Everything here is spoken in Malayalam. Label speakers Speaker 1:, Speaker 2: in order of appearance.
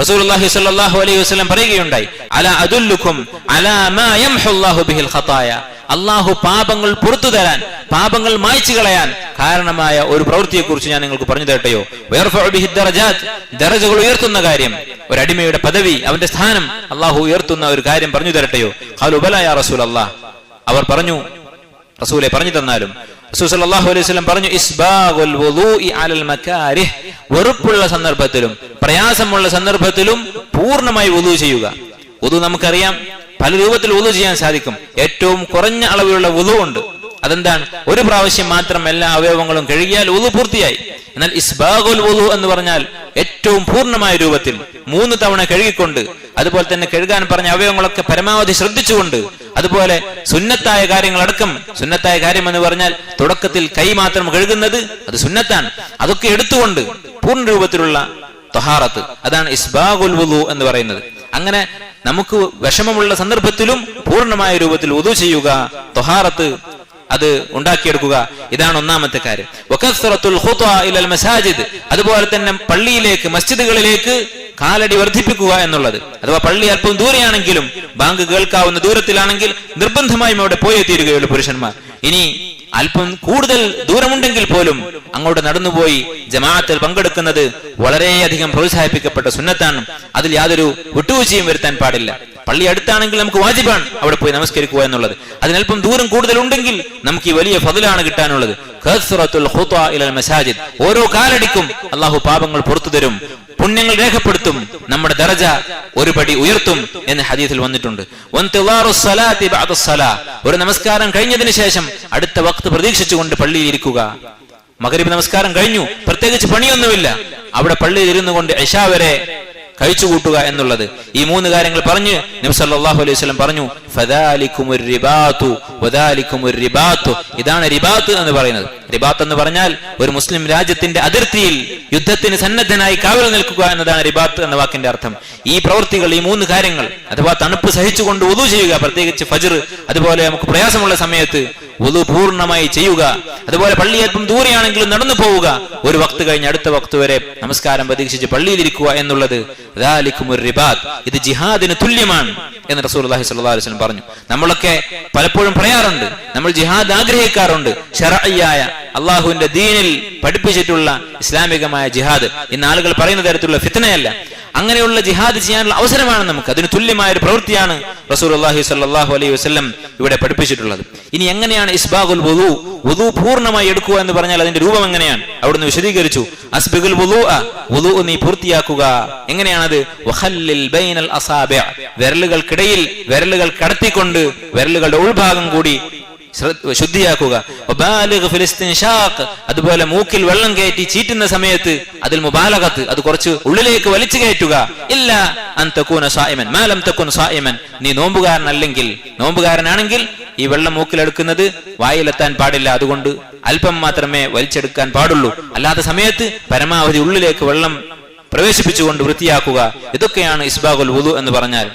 Speaker 1: റസൂലുള്ളാഹി സ്വല്ലല്ലാഹു അലൈഹി വസല്ലം പറയുകയുണ്ടായി അല അദുല്ലുക്കും അലാ മാ യംഹുല്ലാഹു ബിഹിൽ ഖതായ. അള്ളാഹു പാപങ്ങൾ പുറത്തു തരാൻ പാപങ്ങൾ മായ്ച്ചു കളയാൻ കാരണമായ ഒരു പ്രവൃത്തിയെക്കുറിച്ച് ഞാൻ നിങ്ങൾക്ക് പറഞ്ഞു തരട്ടെയോ? ദറജകൾ ഉയർത്തുന്ന കാര്യം ഒരു അടിമയുടെ പദവി അവന്റെ സ്ഥാനം അള്ളാഹു ഉയർത്തുന്ന ഒരു കാര്യം പറഞ്ഞു തരട്ടെയോ? ഖാലു ബല യാ അവർ പറഞ്ഞു റസൂലെ പറഞ്ഞു തന്നാലും റസൂൽ സല്ലല്ലാഹു അലൈഹി വസല്ലം പറഞ്ഞു ഇസ്ബാഗുൽ വുളൂഇ അലൽ മകാരിഹ്. വെറുപ്പുള്ള സന്ദർഭത്തിലും പ്രയാസമുള്ള സന്ദർഭത്തിലും പൂർണമായി വുളു ചെയ്യുക. വുളു നമുക്കറിയാം പല രൂപത്തിൽ വുളു ചെയ്യാൻ സാധിക്കും. ഏറ്റവും കുറഞ്ഞ അളവിലുള്ള ഉണ്ട്. അതെന്താണ്? ഒരു പ്രാവശ്യം മാത്രം എല്ലാ അവയവങ്ങളും കഴുകിയാൽ ഉതു പൂർത്തിയായി. എന്നാൽ ഇസ്ബാഗുൽ വുളു എന്ന് പറഞ്ഞാൽ ഏറ്റവും പൂർണമായ രൂപത്തിൽ മൂന്ന് തവണ കഴുകിക്കൊണ്ട് അതുപോലെ തന്നെ കഴുകാൻ പറഞ്ഞ അവയവങ്ങളൊക്കെ പരമാവധി ശ്രദ്ധിച്ചുകൊണ്ട് അതുപോലെ സുന്നത്തായ കാര്യങ്ങളടക്കം സുന്നത്തായ കാര്യം എന്ന് പറഞ്ഞാൽ തുടക്കത്തിൽ കൈ മാത്രം കഴുകുന്നത് അത് സുന്നത്താണ്. അതൊക്കെ എടുത്തുകൊണ്ട് പൂർണ രൂപത്തിലുള്ള തൊഹാറത്ത്. അതാണ് ഇസ്ബാഗുൽ വുദു എന്ന് പറയുന്നത്. അങ്ങനെ നമുക്ക് വിഷമമുള്ള സന്ദർഭത്തിലും പൂർണമായ രൂപത്തിൽ വുദു ചെയ്യുക തൊഹാറത്ത് അത് ഉണ്ടാക്കിയെടുക്കുക ഇതാണ് ഒന്നാമത്തെ കാര്യം. മസാജിദ് അതുപോലെ തന്നെ പള്ളിയിലേക്ക് മസ്ജിദുകളിലേക്ക് കാലടി വർദ്ധിപ്പിക്കുക എന്നുള്ളത്. അഥവാ പള്ളി അല്പം ദൂരെയാണെങ്കിലും ബാങ്ക് കേൾക്കാവുന്ന ദൂരത്തിലാണെങ്കിൽ നിർബന്ധമായും അവിടെ പോയെത്തിയിരിക്കുകയുള്ളൂ പുരുഷന്മാർ. ഇനി അല്പം കൂടുതൽ ദൂരമുണ്ടെങ്കിൽ പോലും അങ്ങോട്ട് നടന്നുപോയി ജമാഅത്തിൽ പങ്കെടുക്കുന്നത് വളരെയധികം പ്രോത്സാഹിപ്പിക്കപ്പെട്ട സുന്നത്താണ്. അതിൽ യാതൊരു വിട്ടുവീഴ്ചയും വരുത്താൻ പാടില്ല. പള്ളി അടുത്താണെങ്കിൽ നമുക്ക് വാജിബാണ് അവിടെ പോയി നമസ്കരിക്കുക എന്നുള്ളത്. അതിനൽപ്പം ദൂരം കൂടുതൽ ഉണ്ടെങ്കിൽ നമുക്ക് ഈ വലിയ ഫതിലാണ് കിട്ടാനുള്ളത്. ഓരോ കാലടിക്കും അള്ളാഹു പാപങ്ങൾ പുറത്തു തരും. പുണ്യങ്ങൾ രേഖപ്പെടുത്തും നമ്മുടെ ദറജ ഒരു പടി ഉയർത്തും എന്ന് ഹദീസിൽ വന്നിട്ടുണ്ട്. ഒരു നമസ്കാരം കഴിഞ്ഞതിന് ശേഷം അടുത്ത വക്ത് പ്രതീക്ഷിച്ചുകൊണ്ട് പള്ളിയിൽ ഇരിക്കുക. മകരീബ് നമസ്കാരം കഴിഞ്ഞു പ്രത്യേകിച്ച് പണിയൊന്നുമില്ല. അവിടെ പള്ളിയിൽ ഇരുന്നു കൊണ്ട് ഇശാ വരെ കഴിച്ചുകൂട്ടുക എന്നുള്ളത്. ഈ മൂന്ന് കാര്യങ്ങൾ പറഞ്ഞ് നബി സല്ലല്ലാഹു അലൈഹി വസല്ലം പറഞ്ഞു ഇതാണ് റിബാത്ത് എന്ന് പറയുന്നത്. റിബാത്ത് എന്ന് പറഞ്ഞാൽ ഒരു മുസ്ലിം രാജ്യത്തിന്റെ അതിർത്തിയിൽ യുദ്ധത്തിന് സന്നദ്ധനായി കാവൽ നിൽക്കുക എന്നതാണ് റിബാത്ത് എന്ന വാക്കിന്റെ അർത്ഥം. ഈ പ്രവൃത്തികൾ ഈ മൂന്ന് കാര്യങ്ങൾ അഥവാ തണുപ്പ് സഹിച്ചുകൊണ്ട് ഉതു ചെയ്യുക പ്രത്യേകിച്ച് ഫജർ അതുപോലെ നമുക്ക് പ്രയാസമുള്ള സമയത്ത് ഉതു പൂർണമായി ചെയ്യുക അതുപോലെ പള്ളി അല്പം ദൂരെയാണെങ്കിലും നടന്നു പോവുക ഒരു വക്ത് കഴിഞ്ഞ് അടുത്ത വക്ത് വരെ നമസ്കാരം പ്രതീക്ഷിച്ച് പള്ളിയിലിരിക്കുക എന്നുള്ളത് ഇത് ജിഹാദിന് തുല്യമാണ് എന്ന് റസൂൽ അലൈഹി വസല്ലം പറഞ്ഞു. നമ്മളൊക്കെ പലപ്പോഴും പറയാറുണ്ട് നമ്മൾ ജിഹാദ് ആഗ്രഹിക്കാറുണ്ട് ഷറയ്യായ അള്ളാഹുവിന്റെ ദീനിൽ പഠിപ്പിച്ചിട്ടുള്ള ഇസ്ലാമികമായ ജിഹാദ്. ഇന്ന് ആളുകൾ പറയുന്ന തരത്തിലുള്ള ഫിത്തനയല്ല അങ്ങനെയുള്ള ജിഹാദ് ചെയ്യാനുള്ള അവസരമാണ് നമുക്ക്. അതിന് തുല്യമായ ഒരു പ്രവൃത്തിയാണ് റസൂൽ അള്ളാഹി സല്ലാഹു അലൈഹി വസ്ലം ഇവിടെ പഠിപ്പിച്ചിട്ടുള്ളത്. ഇനി എങ്ങനെയാണ് ഇസ്ബാഗുൽ വുദു? വുദു പൂർണമായി എടുക്കുക എന്ന് പറഞ്ഞാൽ അതിന്റെ രൂപം എങ്ങനെയാണ്? അവിടുന്ന് വിശദീകരിച്ചു. അസ്ബിഗുൽ വുദു വുദു നീ പൂർത്തിയാക്കുക. എങ്ങനെയാണത്? വിരലുകൾക്കിടയിൽ വിരലുകൾ കടത്തിക്കൊണ്ട് വിരലുകളുടെ ഉൾഭാഗം കൂടി ശുദ്ധിയാക്കുക. അതുപോലെ മൂക്കിൽ വെള്ളം കയറ്റി ചീറ്റുന്ന സമയത്ത് അതിൽ മുബാലകത്ത് അത് കുറച്ച് ഉള്ളിലേക്ക് വലിച്ചു കയറ്റുക. ഇല്ല അൻ തകൂന സായിമൻ മാലം തക്കുൻ സായിമൻ നീ നോമ്പുകാരനല്ലെങ്കിൽ നോമ്പുകാരനാണെങ്കിൽ ഈ വെള്ളം മൂക്കിലെടുക്കുന്നത് വായിലെത്താൻ പാടില്ല. അതുകൊണ്ട് അല്പം മാത്രമേ വലിച്ചെടുക്കാൻ പാടുള്ളൂ. അല്ലാത്ത സമയത്ത് പരമാവധി ഉള്ളിലേക്ക് വെള്ളം പ്രവേശിപ്പിച്ചുകൊണ്ട് വൃത്തിയാക്കുക. ഇതൊക്കെയാണ് ഇസ്ബാഗുൽ വുദു എന്ന് പറഞ്ഞാൽ.